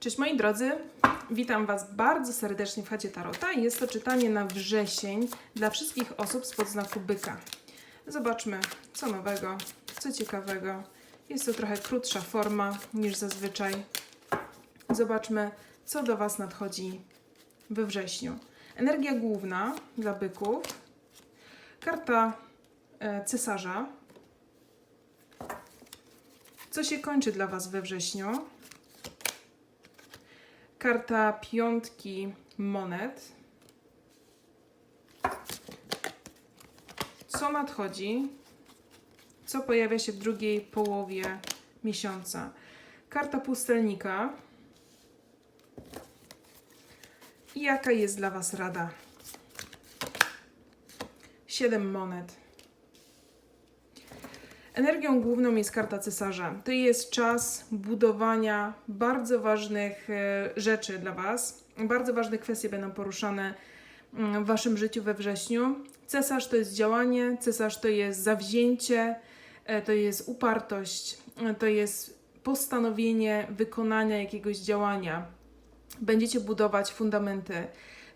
Cześć moi drodzy, witam Was bardzo serdecznie w chacie Tarota. Jest to czytanie na wrzesień dla wszystkich osób z podznaku byka. Zobaczmy, co nowego, co ciekawego. Jest to trochę krótsza forma niż zazwyczaj. Zobaczmy, co do Was nadchodzi we wrześniu. Energia główna dla byków. Karta e, cesarza. Co się kończy dla Was we wrześniu? Karta piątki monet. Co nadchodzi? Co pojawia się w drugiej połowie miesiąca? Karta pustelnika. I jaka jest dla Was rada? Siedem monet. Energią główną jest karta cesarza. To jest czas budowania bardzo ważnych e, rzeczy dla Was. Bardzo ważne kwestie będą poruszane mm, w Waszym życiu we wrześniu. Cesarz to jest działanie, cesarz to jest zawzięcie, e, to jest upartość, e, to jest postanowienie wykonania jakiegoś działania. Będziecie budować fundamenty.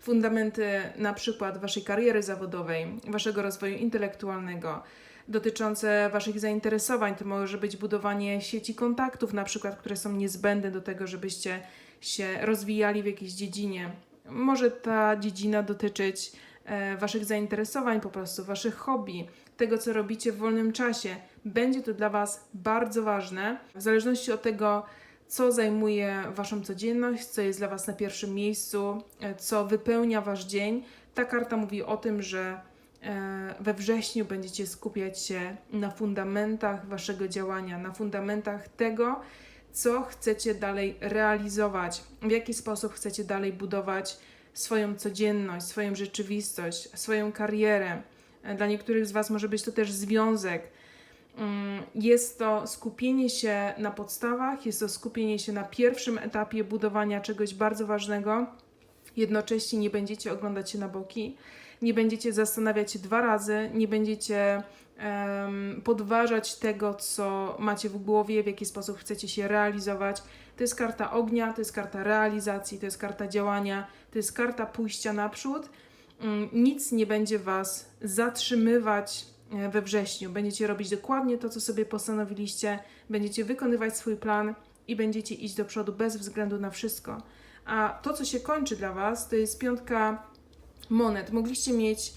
Fundamenty na przykład Waszej kariery zawodowej, Waszego rozwoju intelektualnego dotyczące Waszych zainteresowań. To może być budowanie sieci kontaktów, na przykład, które są niezbędne do tego, żebyście się rozwijali w jakiejś dziedzinie. Może ta dziedzina dotyczyć e, Waszych zainteresowań, po prostu Waszych hobby, tego, co robicie w wolnym czasie. Będzie to dla Was bardzo ważne, w zależności od tego, co zajmuje Waszą codzienność, co jest dla Was na pierwszym miejscu, e, co wypełnia Wasz dzień. Ta karta mówi o tym, że we wrześniu będziecie skupiać się na fundamentach Waszego działania, na fundamentach tego, co chcecie dalej realizować, w jaki sposób chcecie dalej budować swoją codzienność, swoją rzeczywistość, swoją karierę. E, Dla niektórych z Was może być to też związek. Mm, Jest to skupienie się na podstawach, jest to skupienie się na pierwszym etapie budowania czegoś bardzo ważnego. Jednocześnie nie będziecie oglądać się na boki, nie będziecie zastanawiać się dwa razy, nie będziecie em, podważać tego, co macie w głowie, w jaki sposób chcecie się realizować. To jest karta ognia, to jest karta realizacji, to jest karta działania, to jest karta pójścia naprzód. Mm, Nic nie będzie Was zatrzymywać e, we wrześniu. Będziecie robić dokładnie to, co sobie postanowiliście, będziecie wykonywać swój plan i będziecie iść do przodu bez względu na wszystko. A to, co się kończy dla Was, to jest piątka monet. Mogliście mieć,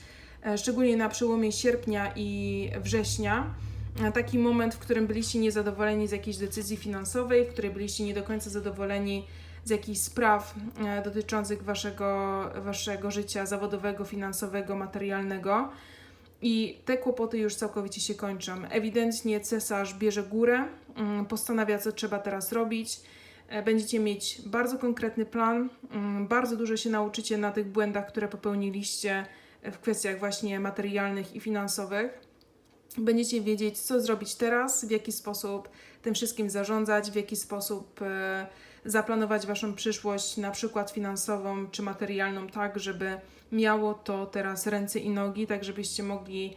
e, szczególnie na przełomie sierpnia i września, e, taki moment, w którym byliście niezadowoleni z jakiejś decyzji finansowej, w której byliście nie do końca zadowoleni z jakichś spraw e, dotyczących waszego, waszego życia zawodowego, finansowego, materialnego. I te kłopoty już całkowicie się kończą. Ewidentnie cesarz bierze górę, mm, postanawia, co trzeba teraz robić. E, Będziecie mieć bardzo konkretny plan, mm, bardzo dużo się nauczycie na tych błędach, które popełniliście e, w kwestiach właśnie materialnych i finansowych. Będziecie wiedzieć, co zrobić teraz, w jaki sposób tym wszystkim zarządzać, w jaki sposób e, zaplanować Waszą przyszłość, na przykład finansową czy materialną, tak, żeby miało to teraz ręce i nogi, tak żebyście mogli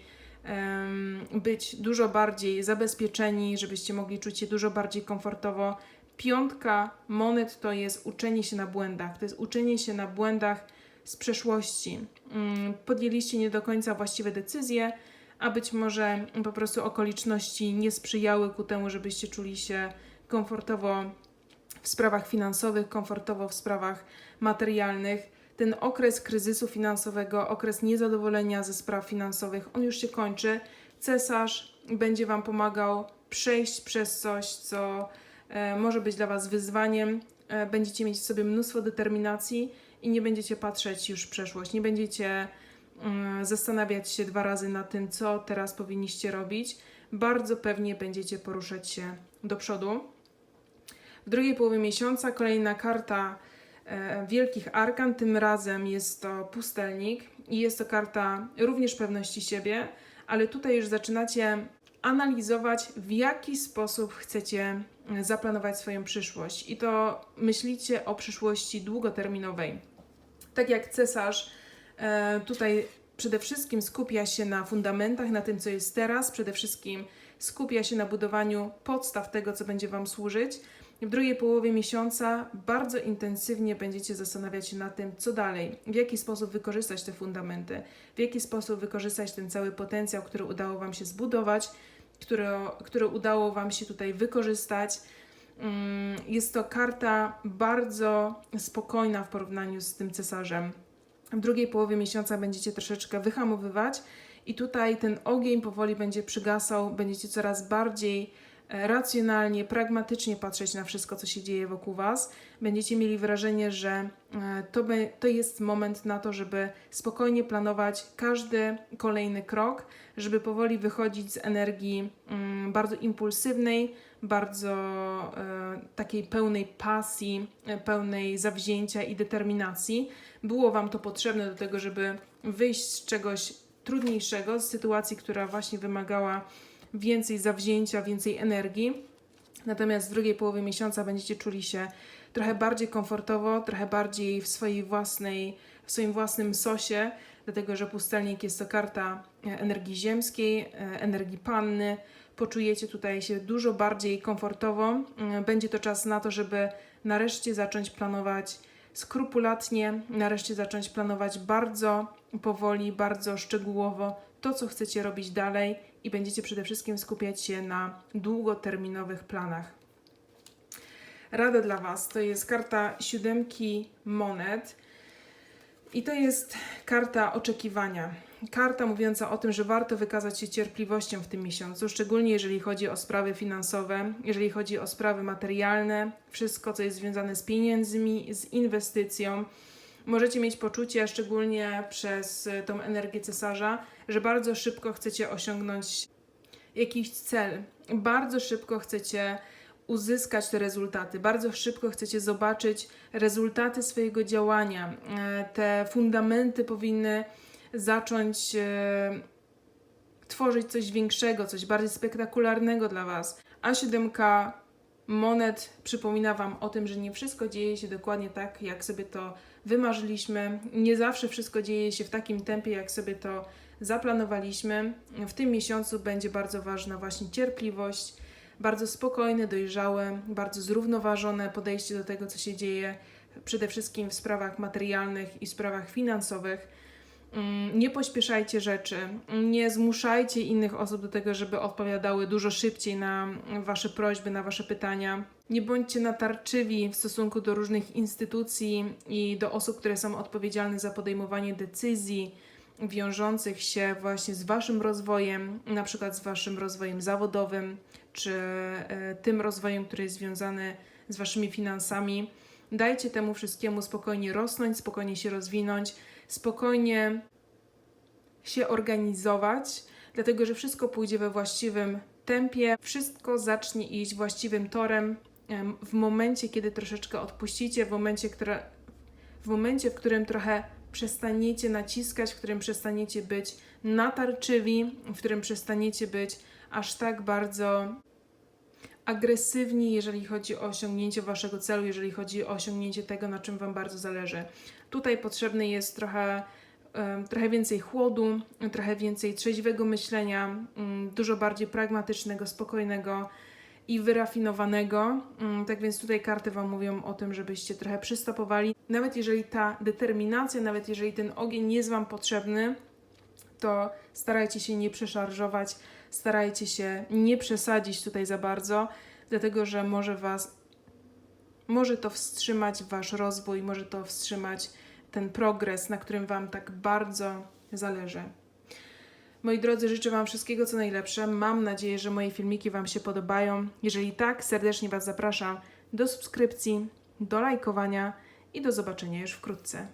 być dużo bardziej zabezpieczeni, żebyście mogli czuć się dużo bardziej komfortowo. Piątka monet to jest uczenie się na błędach, to jest uczenie się na błędach z przeszłości. Mm, Podjęliście nie do końca właściwe decyzje, a być może po prostu okoliczności nie sprzyjały ku temu, żebyście czuli się komfortowo w sprawach finansowych, komfortowo w sprawach materialnych. Ten okres kryzysu finansowego, okres niezadowolenia ze spraw finansowych, on już się kończy. Cesarz będzie Wam pomagał przejść przez coś, co może być dla Was wyzwaniem. E, będziecie mieć w sobie mnóstwo determinacji i nie będziecie patrzeć już w przeszłość, nie będziecie mm, zastanawiać się dwa razy na tym, co teraz powinniście robić. Bardzo pewnie będziecie poruszać się do przodu. W drugiej połowie miesiąca kolejna karta e, Wielkich Arkan, tym razem jest to pustelnik i jest to karta również pewności siebie, ale tutaj już zaczynacie analizować, w jaki sposób chcecie e, zaplanować swoją przyszłość. I to myślicie o przyszłości długoterminowej. Tak jak cesarz e, tutaj przede wszystkim skupia się na fundamentach, na tym, co jest teraz, przede wszystkim skupia się na budowaniu podstaw tego, co będzie Wam służyć. W drugiej połowie miesiąca bardzo intensywnie będziecie zastanawiać się nad tym, co dalej, w jaki sposób wykorzystać te fundamenty, w jaki sposób wykorzystać ten cały potencjał, który udało Wam się zbudować, który, który udało Wam się tutaj wykorzystać. Mm, Jest to karta bardzo spokojna w porównaniu z tym cesarzem. W drugiej połowie miesiąca będziecie troszeczkę wyhamowywać, i tutaj ten ogień powoli będzie przygasał, będziecie coraz bardziej racjonalnie, pragmatycznie patrzeć na wszystko, co się dzieje wokół Was. Będziecie mieli wrażenie, że e, to, be, to jest moment na to, żeby spokojnie planować każdy kolejny krok, żeby powoli wychodzić z energii mm, bardzo impulsywnej, bardzo e, takiej pełnej pasji, e, pełnej zawzięcia i determinacji. Było Wam to potrzebne do tego, żeby wyjść z czegoś trudniejszego, z sytuacji, która właśnie wymagała więcej zawzięcia, więcej energii. Natomiast w drugiej połowie miesiąca będziecie czuli się trochę bardziej komfortowo, trochę bardziej w swojej własnej, w swoim własnym sosie, dlatego że pustelnik jest to karta e, energii ziemskiej, e, energii panny. Poczujecie tutaj się dużo bardziej komfortowo. E, Będzie to czas na to, żeby nareszcie zacząć planować skrupulatnie, nareszcie zacząć planować bardzo powoli, bardzo szczegółowo to, co chcecie robić dalej i będziecie przede wszystkim skupiać się na długoterminowych planach. Rada dla Was to jest karta siódemki monet i to jest karta oczekiwania. Karta mówiąca o tym, że warto wykazać się cierpliwością w tym miesiącu, szczególnie jeżeli chodzi o sprawy finansowe, jeżeli chodzi o sprawy materialne, wszystko, co jest związane z pieniędzmi, z inwestycją. Możecie mieć poczucie, szczególnie przez y, tą energię cesarza, że bardzo szybko chcecie osiągnąć jakiś cel. Bardzo szybko chcecie uzyskać te rezultaty, bardzo szybko chcecie zobaczyć rezultaty swojego działania. E, Te fundamenty powinny zacząć e, tworzyć coś większego, coś bardziej spektakularnego dla Was. A siódemka monet przypomina Wam o tym, że nie wszystko dzieje się dokładnie tak, jak sobie to wymarzyliśmy. Nie zawsze wszystko dzieje się w takim tempie, jak sobie to zaplanowaliśmy. W tym miesiącu będzie bardzo ważna właśnie cierpliwość, bardzo spokojne, dojrzałe, bardzo zrównoważone podejście do tego, co się dzieje, przede wszystkim w sprawach materialnych i sprawach finansowych. Mm, Nie pośpieszajcie rzeczy, nie zmuszajcie innych osób do tego, żeby odpowiadały dużo szybciej na Wasze prośby, na Wasze pytania. Nie bądźcie natarczywi w stosunku do różnych instytucji i do osób, które są odpowiedzialne za podejmowanie decyzji wiążących się właśnie z Waszym rozwojem, na przykład z Waszym rozwojem zawodowym, czy e, tym rozwojem, który jest związany z Waszymi finansami. Dajcie temu wszystkiemu spokojnie rosnąć, spokojnie się rozwinąć, spokojnie się organizować, dlatego że wszystko pójdzie we właściwym tempie, wszystko zacznie iść właściwym torem. Em, w momencie, kiedy troszeczkę odpuścicie, w momencie, które, w momencie, w którym trochę przestaniecie naciskać, w którym przestaniecie być natarczywi, w którym przestaniecie być aż tak bardzo agresywni, jeżeli chodzi o osiągnięcie waszego celu, jeżeli chodzi o osiągnięcie tego, na czym wam bardzo zależy. Tutaj potrzebny jest trochę, trochę więcej chłodu, trochę więcej trzeźwego myślenia, mm, dużo bardziej pragmatycznego, spokojnego i wyrafinowanego. Mm, Tak więc tutaj karty Wam mówią o tym, żebyście trochę przystopowali. Nawet jeżeli ta determinacja, nawet jeżeli ten ogień jest Wam potrzebny, to starajcie się nie przeszarżować, starajcie się nie przesadzić tutaj za bardzo, dlatego że może Was, może to wstrzymać Wasz rozwój, może to wstrzymać ten progres, na którym Wam tak bardzo zależy. Moi drodzy, życzę Wam wszystkiego co najlepsze. Mam nadzieję, że moje filmiki Wam się podobają. Jeżeli tak, serdecznie Was zapraszam do subskrypcji, do lajkowania i do zobaczenia już wkrótce.